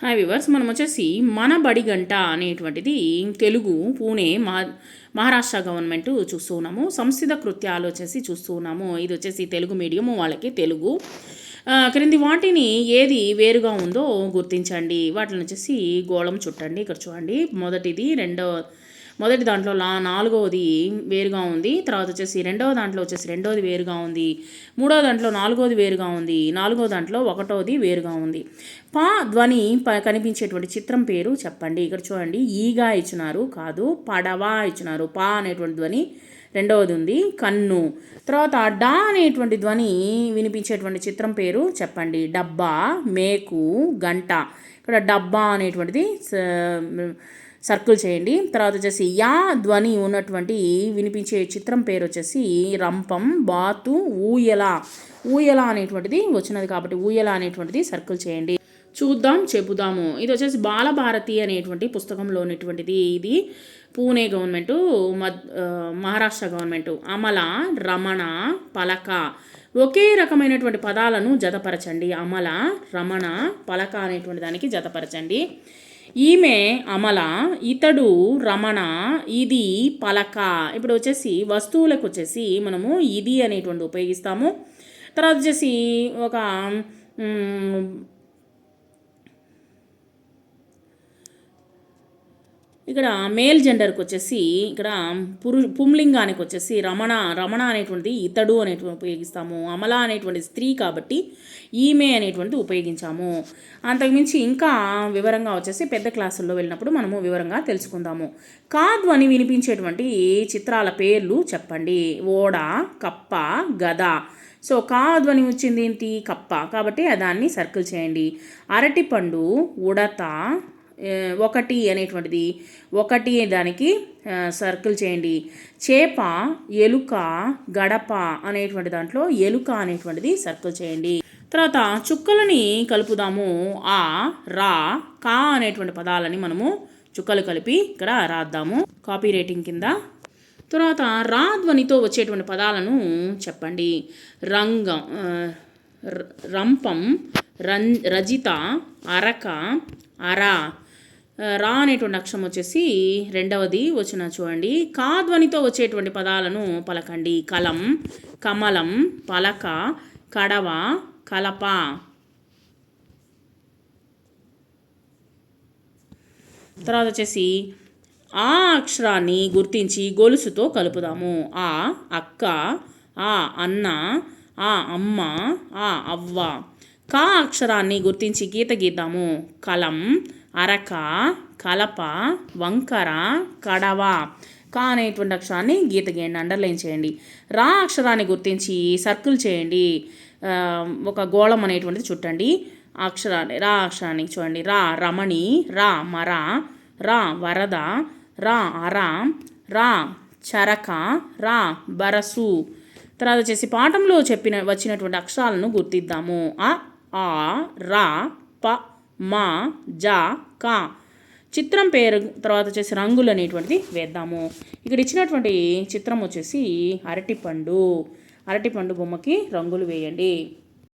Hi viewers మనం వచ్చేసి మన బడి గంట అనేటువంటిది తెలుగు పూణే మా మహారాష్ట్ర గవర్నమెంట్ చూస్తూ ఉన్నాము. సంస్థిత కృత్యాలు వచ్చేసి చూస్తూ ఉన్నాము. ఇది వచ్చేసి తెలుగు మీడియము వాళ్ళకి తెలుగు. క్రింది వాటిని ఏది వేరుగా ఉందో గుర్తించండి. వాటిని వచ్చేసి గోళం చుట్టండి. ఇక్కడ చూడండి. మొదటిది రెండవ మొదటి దాంట్లో లా నాలుగవది వేరుగా ఉంది తర్వాత వచ్చేసి రెండవ దాంట్లో వచ్చేసి రెండవది వేరుగా ఉంది మూడవ దాంట్లో నాలుగవది వేరుగా ఉంది నాలుగవ దాంట్లో ఒకటోది వేరుగా ఉంది. పా ధ్వని ప కనిపించేటువంటి చిత్రం పేరు చెప్పండి. ఇక్కడ చూడండి ఈగా ఇచ్చినారు కాదు పడవ ఇచ్చినారు. పా అనేటువంటి ధ్వని రెండవది ఉంది కన్ను. తర్వాత డా అనేటువంటి ధ్వని వినిపించేటువంటి చిత్రం పేరు చెప్పండి. డబ్బా మేకు గంట. ఇక్కడ డబ్బా అనేటువంటిది సర్కిల్ చేయండి. తర్వాత వచ్చేసి యా ధ్వని ఉన్నటువంటి వినిపించే చిత్రం పేరు వచ్చేసి రంపం బాతు ఊయల. ఊయల అనేటువంటిది వచ్చినది కాబట్టి ఊయల అనేటువంటిది సర్కిల్ చేయండి. చూద్దాం చెబుదాము. ఇది వచ్చేసి బాలభారతి అనేటువంటి పుస్తకంలో ఉన్నటువంటిది ఇది. పూణే గవర్నమెంటు మద్ మహారాష్ట్ర గవర్నమెంటు. అమల రమణ పలక. ఒకే రకమైనటువంటి పదాలను జతపరచండి. అమల రమణ పలక అనేటువంటి దానికి జతపరచండి. ఈమె అమల ఇతడు రమణ ఇది పలక. ఇప్పుడు వచ్చేసి వస్తువులకు వచ్చేసి మనము ఇది అనేటువంటి ఉపయోగిస్తాము. తర్వాత వచ్చేసి ఒక ఇక్కడ మేల్ జెండర్కి వచ్చేసి ఇక్కడ పురు పుంలింగానికి వచ్చేసి రమణ రమణ అనేటువంటిది ఇతడు అనేటువంటి ఉపయోగిస్తాము అమల అనేటువంటి స్త్రీ కాబట్టి ఈమె అనేటువంటిది ఉపయోగించాము. అంతకుమించి ఇంకా వివరంగా వచ్చేసి పెద్ద క్లాసుల్లో వెళ్ళినప్పుడు మనము వివరంగా తెలుసుకుందాము. కాదు అని వినిపించేటువంటి చిత్రాల పేర్లు చెప్పండి. ఓడ కప్ప గద. సో కా ధ్వని వచ్చింది ఏంటి? కప్ప. కాబట్టి దాన్ని సర్కిల్ చేయండి. అరటిపండు ఉడత ఒకటి అనేటువంటిది. ఒకటి దానికి సర్కిల్ చేయండి. చేప ఎలుక గడప అనేటువంటి దాంట్లో ఎలుక అనేటువంటిది సర్కిల్ చేయండి. తర్వాత చుక్కలని కలుపుదాము. ఆ రా కా అనేటువంటి పదాలని మనము చుక్కలు కలిపి ఇక్కడ రాద్దాము. కాపీ రేటింగ్ కింద. తర్వాత రా ధ్వనితో వచ్చేటువంటి పదాలను చెప్పండి. రంగం ర- రంపం రం రజిత అరక అర రా అనేటువంటి అక్షరం వచ్చేసి రెండవది వచ్చిన చూడండి. కా ధ్వనితో వచ్చేటువంటి పదాలను పలకండి. కలం కమలం పలక కడవ కలప. తర్వాత వచ్చేసి ఆ అక్షరాన్ని గుర్తించి గొలుసుతో కలుపుదాము. ఆ అక్క ఆ అన్న ఆ అమ్మ ఆ అవ్వ. కా అక్షరాన్ని గుర్తించి గీత గీద్దాము. కలం అరక కలప వంకర కడవ. కా అనేటువంటి అక్షరాన్ని గీత గీయండి అండర్లైన్ చేయండి. రా అక్షరాన్ని గుర్తించి సర్కిల్ చేయండి. ఒక గోళం అనేటువంటిది చుట్టండి. అక్షరాన్ని రా అక్షరాన్ని చూడండి. రా రమణి రా మర రా వరద రా అర రా చరక రా బరసు. తర్వాత వచ్చేసి పాఠంలో చెప్పిన వచ్చినటువంటి అక్షరాలను గుర్తిద్దాము. ఆ ఆ రా ప మా జా కా. చిత్రం పేరు తర్వాత వచ్చేసి రంగులు అనేటువంటిది వేద్దాము. ఇక్కడ ఇచ్చినటువంటి చిత్రం వచ్చేసి అరటిపండు. అరటిపండు బొమ్మకి రంగులు వేయండి.